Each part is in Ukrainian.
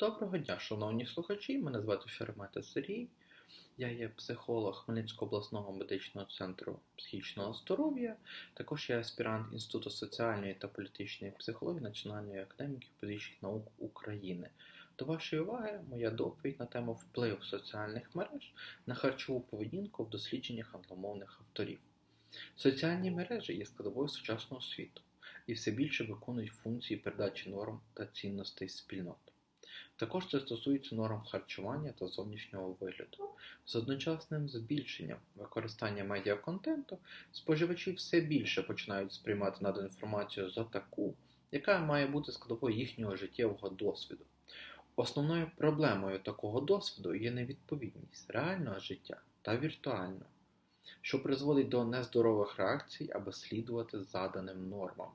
Доброго дня, шановні слухачі. Мене звати Шеремета Сергій. Я є психолог Хмельницького обласного медичного центру психічного здоров'я. Також я аспірант Інституту соціальної та політичної психології Національної академії політичних наук України. До вашої уваги моя доповідь на тему вплив соціальних мереж на харчову поведінку в дослідженнях англомовних авторів. Соціальні мережі є складовою сучасного світу і все більше виконують функції передачі норм та цінностей спільнот. Також це стосується норм харчування та зовнішнього вигляду. З одночасним збільшенням використання медіаконтенту споживачі все більше починають сприймати надану інформацію за таку, яка має бути складовою їхнього життєвого досвіду. Основною проблемою такого досвіду є невідповідність реального життя та віртуального, що призводить до нездорових реакцій, аби слідувати заданим нормам.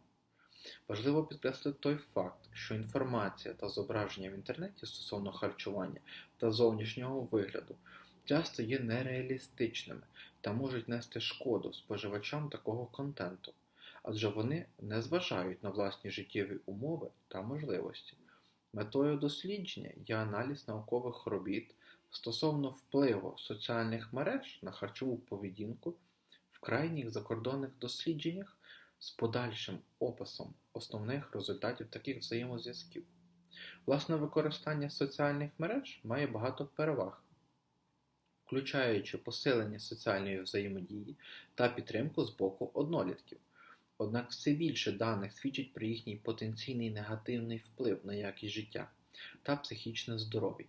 Важливо підкреслити той факт, що інформація та зображення в інтернеті стосовно харчування та зовнішнього вигляду часто є нереалістичними та можуть нести шкоду споживачам такого контенту, адже вони не зважають на власні життєві умови та можливості. Метою дослідження є аналіз наукових робіт стосовно впливу соціальних мереж на харчову поведінку в крайніх закордонних дослідженнях з подальшим описом основних результатів таких взаємозв'язків. Власне використання соціальних мереж має багато переваг, включаючи посилення соціальної взаємодії та підтримку з боку однолітків. Однак все більше даних свідчить про їхній потенційний негативний вплив на якість життя та психічне здоров'я.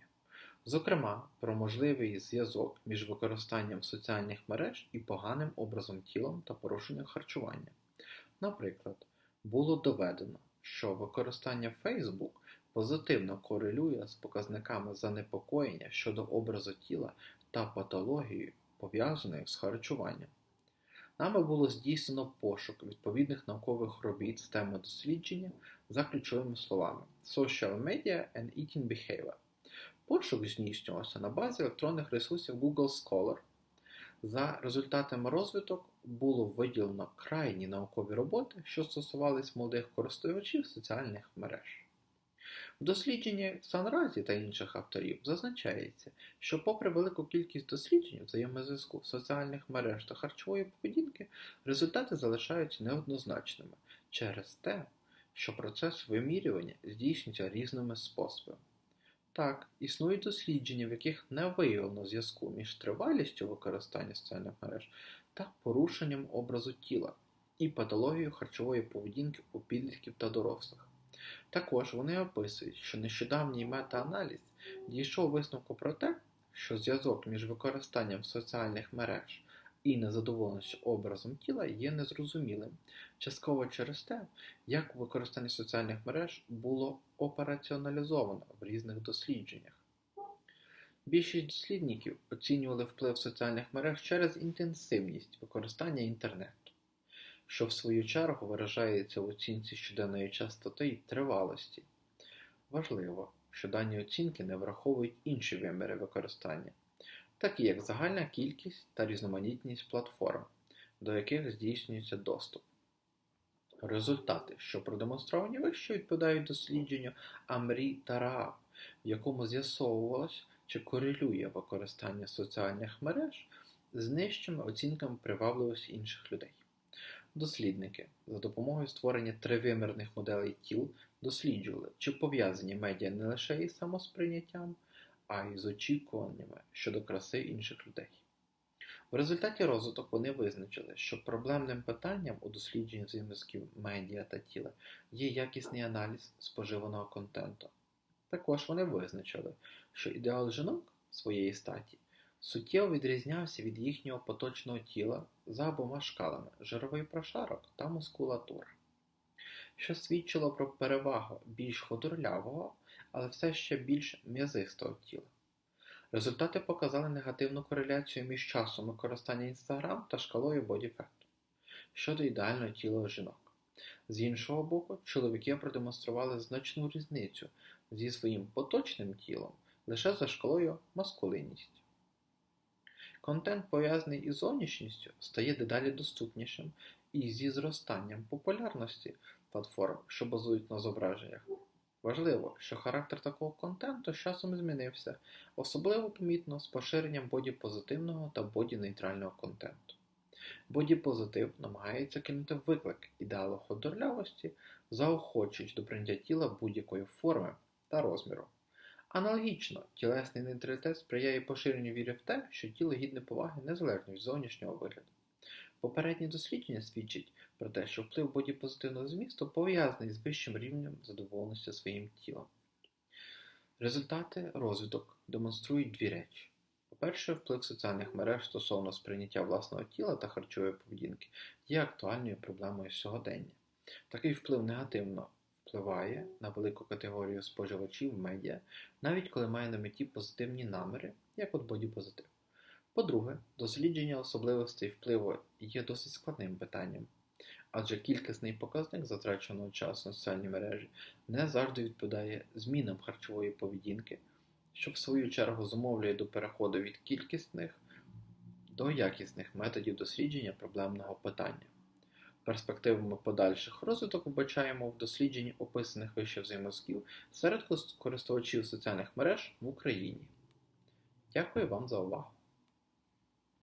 Зокрема, про можливий зв'язок між використанням соціальних мереж і поганим образом тілом та порушенням харчування. Наприклад, було доведено, що використання Facebook позитивно корелює з показниками занепокоєння щодо образу тіла та патологією, пов'язаною з харчуванням. Нами було здійснено пошук відповідних наукових робіт з теми дослідження за ключовими словами Social Media and Eating Behavior. Пошук здійснювався на базі електронних ресурсів Google Scholar. За результатами розвиток було виділено крайні наукові роботи, що стосувались молодих користувачів соціальних мереж. В дослідженні Санразі та інших авторів зазначається, що, попри велику кількість досліджень взаємозв'язку соціальних мереж та харчової поведінки, результати залишаються неоднозначними через те, що процес вимірювання здійснюється різними способами. Так, існують дослідження, в яких не виявлено зв'язку між тривалістю використання соціальних мереж та порушенням образу тіла і патологією харчової поведінки у підлітків та дорослих. Також вони описують, що нещодавній метааналіз дійшов висновку про те, що зв'язок між використанням соціальних мереж і незадоволеністю образом тіла є незрозумілим, частково через те, як використання соціальних мереж було операціоналізовано в різних дослідженнях. Більшість дослідників оцінювали вплив соціальних мереж через інтенсивність використання інтернету, що в свою чергу виражається в оцінці щоденної частоти і тривалості. Важливо, що дані оцінки не враховують інші виміри використання, такі як загальна кількість та різноманітність платформ, до яких здійснюється доступ. Результати, що продемонстровані вище, відповідають дослідженню Амрі та Рааб, в якому з'ясовувалось, чи корелює використання соціальних мереж з нижчими оцінками привабливості інших людей. Дослідники за допомогою створення тривимірних моделей тіл досліджували, чи пов'язані медіа не лише із самосприйняттям, а й з очікуваннями щодо краси інших людей. В результаті розвиток вони визначили, що проблемним питанням у дослідженні взаємозв'язків медіа та тіла є якісний аналіз споживаного контенту. Також вони визначили, що ідеал жінок своєї статі суттєво відрізнявся від їхнього поточного тіла за обома шкалами жировий прошарок та мускулатура, що свідчило про перевагу більш худорлявого, але все ще більш м'язистого тіла. Результати показали негативну кореляцію між часом використання Instagram та шкалою бодіфекту щодо ідеального тіла жінок. З іншого боку, чоловіки продемонстрували значну різницю зі своїм поточним тілом лише за шкалою маскулинність. Контент, пов'язаний із зовнішністю, стає дедалі доступнішим і зі зростанням популярності платформ, що базують на зображеннях, Важливо, що характер такого контенту з часом змінився, особливо помітно з поширенням боді-позитивного та боді-нейтрального контенту. Боді-позитив намагається кинути виклик ідеалу ходорлявості, заохочуючи до прийняття тіла будь-якої форми та розміру. Аналогічно, тілесний нейтралітет сприяє поширенню віри в те, що тіло гідне поваги незалежно від зовнішнього вигляду. Попередні дослідження свідчать про те, що вплив бодіпозитивного змісту пов'язаний з вищим рівнем задоволеності своїм тілом. Результати розвиток демонструють дві речі. По-перше, вплив соціальних мереж стосовно сприйняття власного тіла та харчової поведінки є актуальною проблемою сьогодення. Такий вплив негативно впливає на велику категорію споживачів медіа, навіть коли має на меті позитивні наміри, як от бодіпозитив. По-друге, дослідження особливостей впливу є досить складним питанням, адже кількісний показник затраченого часу на соціальні мережі не завжди відповідає змінам харчової поведінки, що в свою чергу зумовлює до переходу від кількісних до якісних методів дослідження проблемного питання. Перспективами подальших розвиток вбачаємо в дослідженні описаних вище взаємозв'язків серед користувачів соціальних мереж в Україні. Дякую вам за увагу!